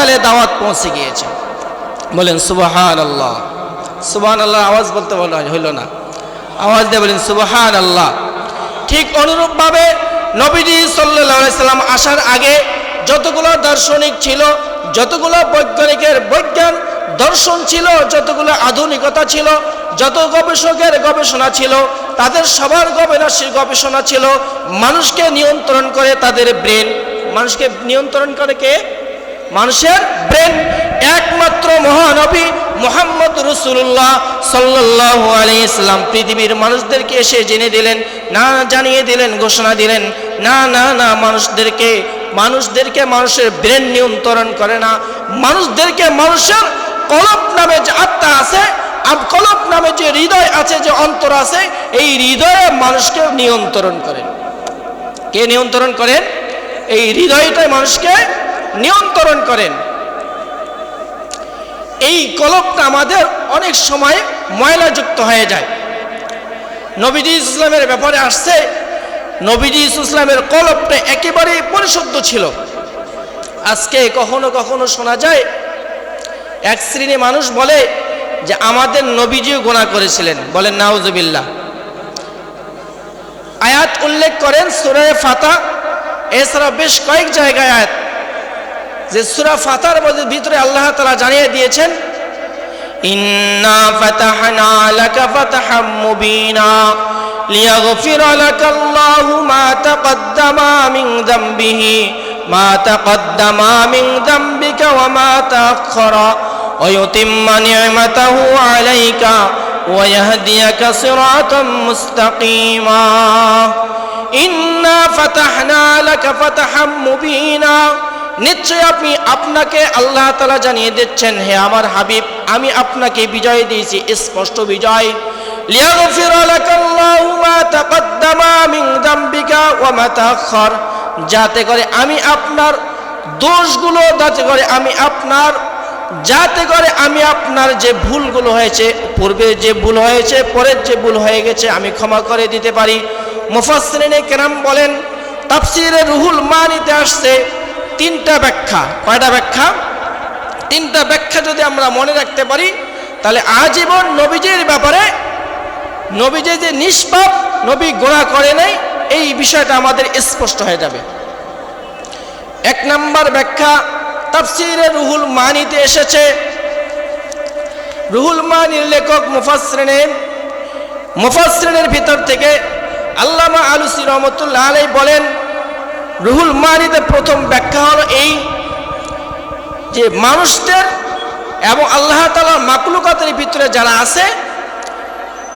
তালে দাওয়াত পৌঁছে গিয়েছে। বলেন সুবাহান আল্লাহ সুবাহান আল্লাহ আওয়াজ বলতে বলা হইল না। আওয়াজ দিয়ে বলেন সুবাহান আল্লাহ ঠিক অনুরূপভাবে নবীজি সাল্লাম আসার আগে যতগুলো দার্শনিক ছিল, যতগুলো বৈজ্ঞানিকের বৈজ্ঞান দর্শন ছিল, যতগুলো আধুনিকতা ছিল, যত গবেষকের গবেষণা ছিল, তাদের সবার গবেষণা গবেষণা ছিল, মানুষকে নিয়ন্ত্রণ করে তাদের ব্রেন। মানুষকে নিয়ন্ত্রণ করে কে? মানুষের ব্রেন একমাত্র মহানবী মোহাম্মদ রসুল্লাহ সাল্লাহ আলী ইসলাম পৃথিবীর মানুষদেরকে এসে জেনে দিলেন, না জানিয়ে দিলেন, ঘোষণা দিলেন, না না না, মানুষদেরকে মানুষদেরকে মানুষের ব্রেন নিয়ন্ত্রণ করে না। মানুষদেরকে মানুষের কলপ নামে যে আত্মা আছে কলপ নামে যে হৃদয় আছে, যে অন্তর আছে, এই হৃদয়ে মানুষকে নিয়ন্ত্রণ করেন। কে নিয়ন্ত্রণ করেন? এই হৃদয়টাই মানুষকে নিয়ন্ত্রণ করেন। এই কলপটা আমাদের অনেক সময় ময়লাযুক্ত হয়ে যায়। নবীজি ইসলামের ব্যাপারে আসছে, নবীজি ইসলামের কলপটা একেবারেই পরিশুদ্ধ ছিল। আজকে কখনো কখনো শোনা যায়, এক শ্রেণি মানুষ বলে যে আমাদের নবীজিও গোনা করেছিলেন। বলেন, নাউজুবিল্লাহ। আয়াত উল্লেখ করেন সুরায় ফাতা এছাড়া বেশ কয়েক জায়গায় আয়াত। যে সুরা ফাতার মধ্যে ভিতরে আল্লাহ তালা জানিয়ে দিয়েছেন ইন্না ফাতাহনা লাকা ফাতাহাম মুবিনা লিয়াগফির লাকা আল্লাহু মা তাকদ্দামা মিন যামবিহি মা তাকদ্দামা মিন যামবিকা ওয়া মা তাআখারা ويتم نعمته عليك ويهديك صراطا مستقيما إنا فتحنا لك فتحا مبينا নিশ্চয় আপনি আপনাকে আল্লাহ তালা জানিয়ে দিচ্ছেন, হে আমার হাবিব, আমি আপনাকে বিজয় দিয়েছি, স্পষ্ট বিজয়। যাতে করে আমি আপনার দোষগুলো, যাতে করে আমি আপনার, যাতে করে আমি আপনার যে ভুলগুলো হয়েছে, পূর্বে যে ভুল হয়েছে, পরের যে ভুল হয়ে গেছে, আমি ক্ষমা করে দিতে পারি। মুফাসসিরিনে কেরাম বলেন, তাফসিরে রুহুল মানিতে আসছে তিনটা ব্যাখ্যা। কয়টা ব্যাখ্যা? তিনটা ব্যাখ্যা যদি আমরা মনে রাখতে পারি, তাহলে আজীবন নবীজির ব্যাপারে নবীজি যে নিষ্পাপ, নবী গোড়া করে নাই এই বিষয়টা আমাদের স্পষ্ট হয়ে যাবে। এক নম্বর ব্যাখ্যা, তাফসিরে রুহুল মানিতে এসেছে। রুহুল মানির লেখক মুফাসরিনের মুফাসরিনের ভিতর থেকে আল্লামা আলুসি রহমতুল্লাহ আলাই বলেন রুহুল মারিদের প্রথম ব্যাখ্যা হলো এই যে মানুষদের এবং আল্লাহ তালার মাকলুকাতের ভিতরে যারা আছে